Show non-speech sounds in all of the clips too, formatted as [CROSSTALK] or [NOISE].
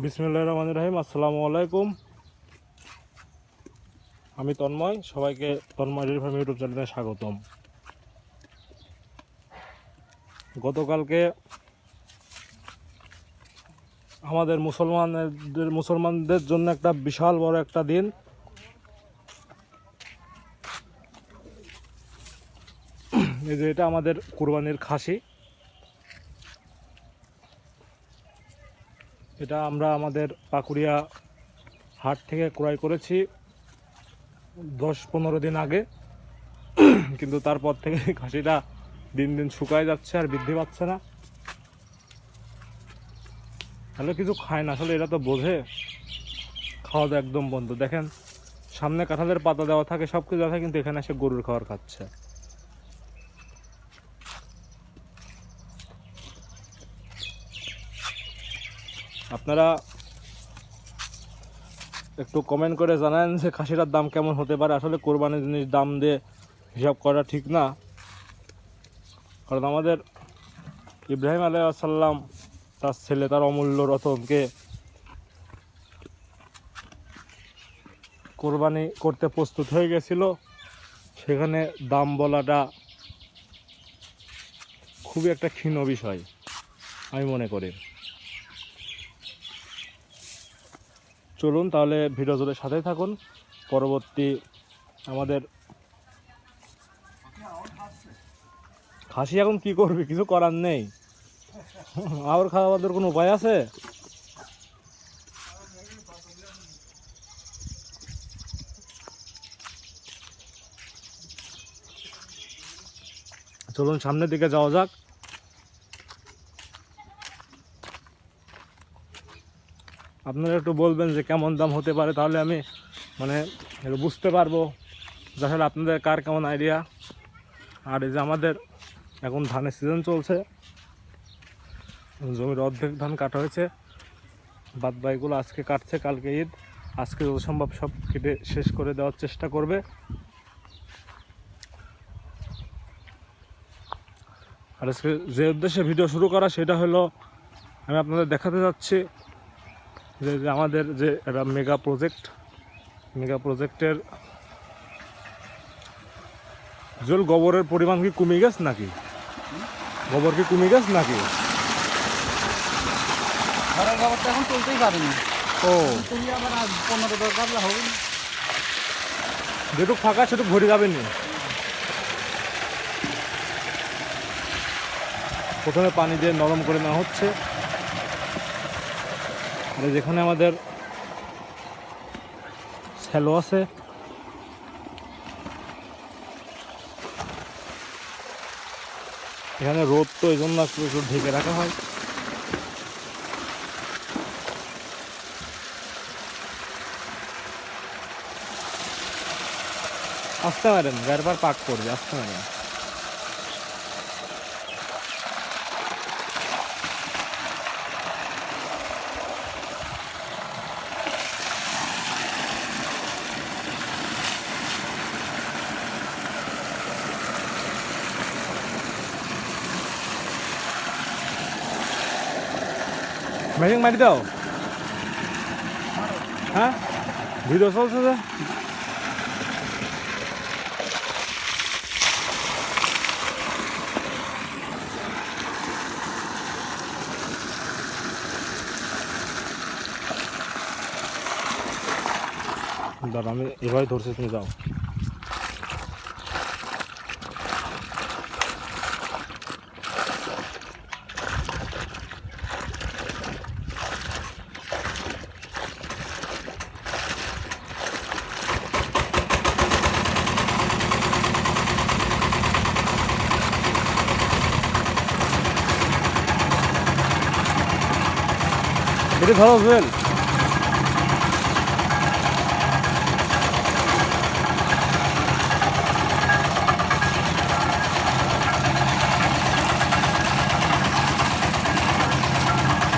বিসমুল্লাহ রহমান রাহিম, আসসালামু আলাইকুম। আমি তন্ময়, সবাইকে তন্ময় ডেয়ারি ফার্ম ইউটিউব চ্যানেলে স্বাগতম। গতকালকে আমাদের মুসলমানদের মুসলমানদের জন্য একটা বিশাল বড় একটা দিন। এই যে এটা আমাদের কুরবানির খাসি। এটা আমরা আমাদের পাকুড়িয়া হাট থেকে ক্রয় করেছি দশ পনেরো দিন আগে। [CLEARS THROAT] কিন্তু তারপর থেকে [LAUGHS] খাসিটা দিন দিন শুকায় যাচ্ছে আর বৃদ্ধি পাচ্ছে না। তাহলে কিছু খায় না, আসলে এটা তো বোঝে। খাওয়া দাওয়া একদম বন্ধ। দেখেন, সামনে কাঁঠালের পাতা দেওয়া থাকে সব কিছু দেওয়া থাকে, কিন্তু এখানে এসে গরুর খাবার খাচ্ছে। আপনারা একটু কমেন্ট করে জানান যে খাসিটার দাম কেমন হতে পারে। আসলে কোরবানির জিনিস দাম দিয়ে হিসাব করা ঠিক না। কারণ আমাদের ইব্রাহিম আলাইসাল্লাম তার ছেলে, তার অমূল্য রতনকে কোরবানি করতে প্রস্তুত হয়ে গেছিল। সেখানে দাম বলাটা খুবই একটা ক্ষীণ বিষয়, আমি মনে করি। চলুন তাহলে ভিডিও জুড়ে সাথে থাকুন। পরবর্তী আমাদের খাসি এখন কি করবি? কিছু করার নেই। আর দাওয়ার কোনো উপায় আছে? চলুন সামনের দিকে যাওয়া যাক। আপনারা একটু বলবেন যে কেমন দাম হতে পারে, তাহলে আমি মানে বুঝতে পারব। আসলে আপনাদের কার কেমন আইডিয়া আর এই যে আমাদের এখন ধানের সিজন চলছে, জমির অর্ধেক ধান কাটা হয়েছে। বাদ বাইগুলো আজকে কাটছে, কালকে ঈদ। আজকে যত সম্ভব সব কেটে শেষ করে দেওয়ার চেষ্টা করবে। আর আজকে যে উদ্দেশ্যে ভিডিও শুরু করা, সেটা হলো আমি আপনাদের দেখাতে যাচ্ছি যে আমাদের যে একটা মেগা প্রজেক্ট মেগা প্রজেক্টের জল গোবরের পরিমাণ কি কমে গেছে নাকি? গোবর কি কমে গেছে নাকি? ঘরের খবরটা এখন তুলতেই পারিনি ও। তুলি আবার আজ পনেরো দরকার হবে যেটুক ফাঁকা সেটুক ভরে যাবেন নি। প্রথমে পানি দিয়ে নরম করে নেওয়া হচ্ছে। যেখানে আমাদের স্যালো আছে। এখানে রোদ তো এই জন্য একটু ঢেকে রাখা হয়। আসতে পারেন গাড়ির পার পাক করবে, আসতে পারেন। মেশিন মারি দাও হ্যাঁ ভিডিও চলছে যে দাঁড়া আমি এভাবে ধরছি তুমি যাও এটা ধরো জুয়েল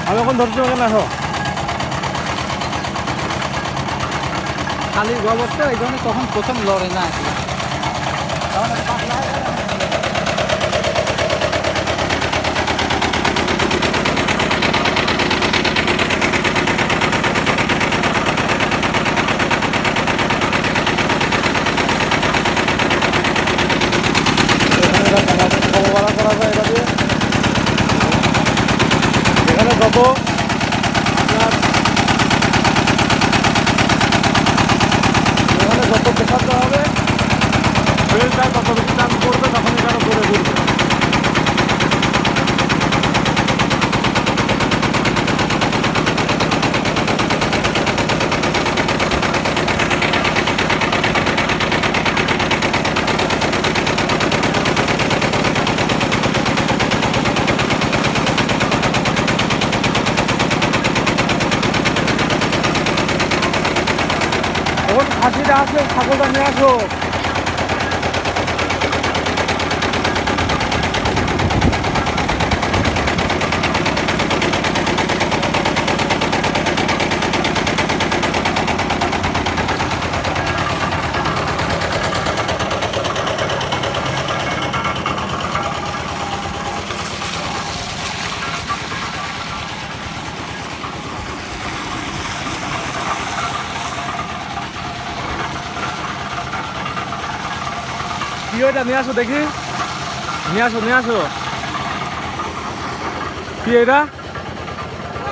আমি এখন ধরছি ওকে না আসো। খালি গোবরটা এই জন্য তখন প্রথম লড়ে না। এখানে যত আপনার এখানে যত দেখাতে হবে ট্রেনটা তত বেশি করবে তখন এখানে করে ঘুরবে এখন খাসিটা আসলে ছাগলটা নিয়ে আসো। কি ওইটা নিয়ে আসো দেখি। নিয়ে আসো নিয়ে আসো। কি এটা?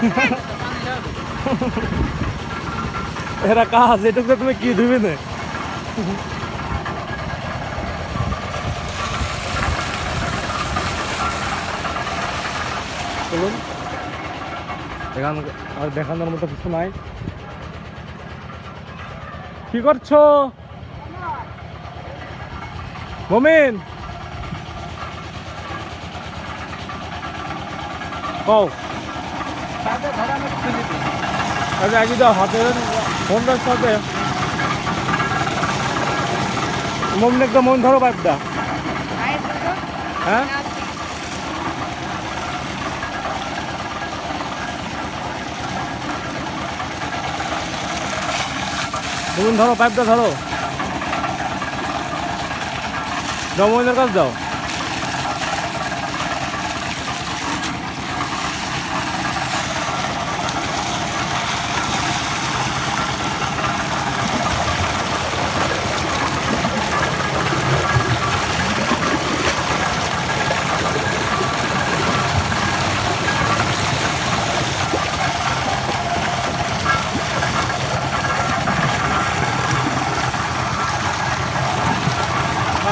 [LAUGHS] এরা কাজ, এটুকু তুমি কি ধুবি না? বলুন [LAUGHS] এখান আর দেখানোর মতো কিছু নাই। কি করছ? মমিন। কও আরে আগে দাও, হাতে ফোনটার সাথে। মমিন, একদম মন ধরো পাইপটা। হ্যাঁ? মমিন, ধরো, পাইপটা ধরো। দাও মমিনের কাছে দাও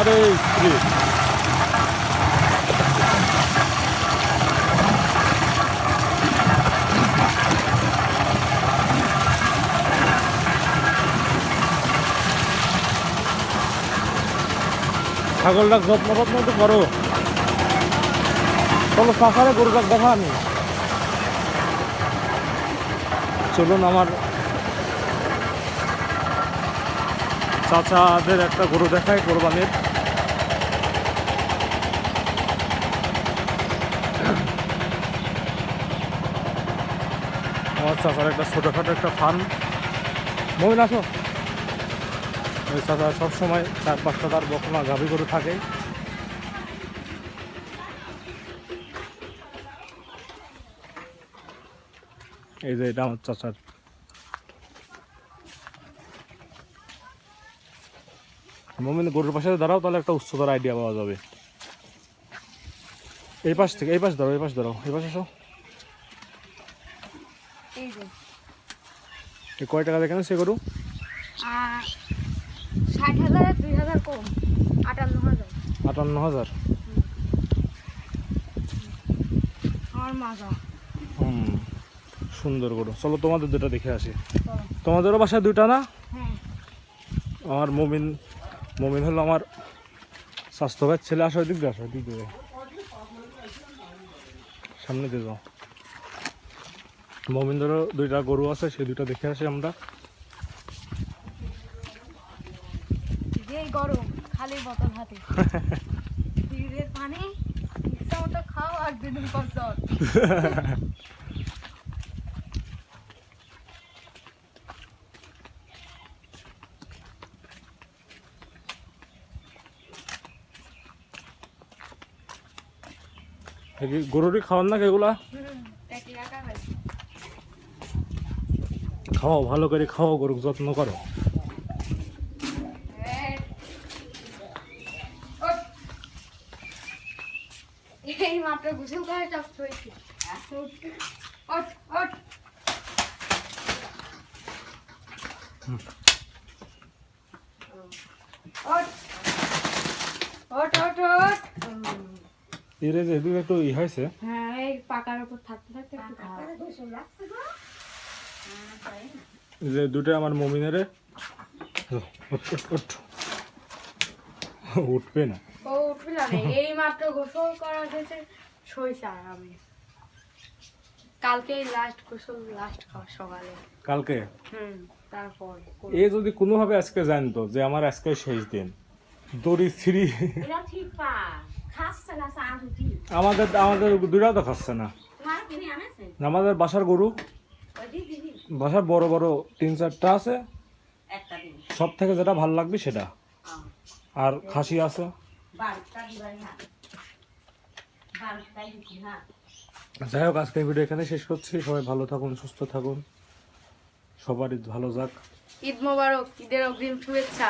আরে স্ত্রী ছাগলটা যত্ন যত্ন তো করো। চলো সাফারে গরুটা দেখা আমি। চলুন আমার চাচাদের একটা গরু দেখায় কোরবানির। চাচার একটা ছোটোখাটো একটা ফার্ম মহিন আসো। ওই চাচা সবসময় চার পাঁচটা তার বকনা গাভী গরু থাকে এই যে এটা আমার চাচার। মমিন, গরুর পাশে দাঁড়াও, তাহলে একটা উচ্চতার আইডিয়া পাওয়া যাবে। এই পাশ থেকে, এই পাশ দাঁড়াও এই পাশ দাঁড়াও এই পাশে আসো। এই যে। কয় টাকা দেখেন সে গরু? ষাট হাজার দুই হাজার কম আটান্ন হাজার। আটান্ন হাজার? আমার মাজা। হুম সুন্দর গরু। চলো তোমাদের দুটা দেখে আসি। তোমাদেরও বাসায় দুটা না? হ্যাঁ। আমার মমিন মমিন হলো আমার স্বাস্থ্য ভাই ছেলে। আসো দিক দিয়ে আসো দিক দিয়ে। সামনে দিয়ে যাও। মমিনদেরও দুইটা গরু আছে সেই দুইটা দেখে আসি আমরা। যেই গরম খালি বোতল হাতে। ফ্রিজের পানি ইচ্ছা মতো খাও আর দুদিন পর জ্বর এই কি গরুরই খাওয়ান না এগুলা? খাও ভালো করে খাওয়া গরুর যত্ন করো। এরে যেহেতু একটু ই হয়েছে। হ্যাঁ এই পাকার উপর থাকতে থাকতে যে দুটো আমার মমিনেরে। উঠ, উঠ, উঠ। উঠবে না। ও উঠবে না এই মাত্র গোসল করা হয়েছে সইছে আরামে কালকে লাস্ট গোসল লাস্ট খাওয়া সকালে। কালকে? হুম তারপর এ যদি কোনোভাবে আজকে জানতো যে আমার আজকে শেষ দিন দড়ি ছিঁড়ি আমাদের আমাদের দুটাও তো খাচ্ছে না। আমাদের বাসার গরু। দিদি বাসার বড় বড় তিন চারটা আছে। সব থেকে যেটা ভালো লাগবে সেটা। আর খাসি আছে। যাই হোক আজকে ভিডিও এখানে শেষ করছি। সবাই ভালো থাকুন সুস্থ থাকুন। সবারই ভালো যাক। ঈদ মোবারক ঈদের অগ্রিম শুভেচ্ছা।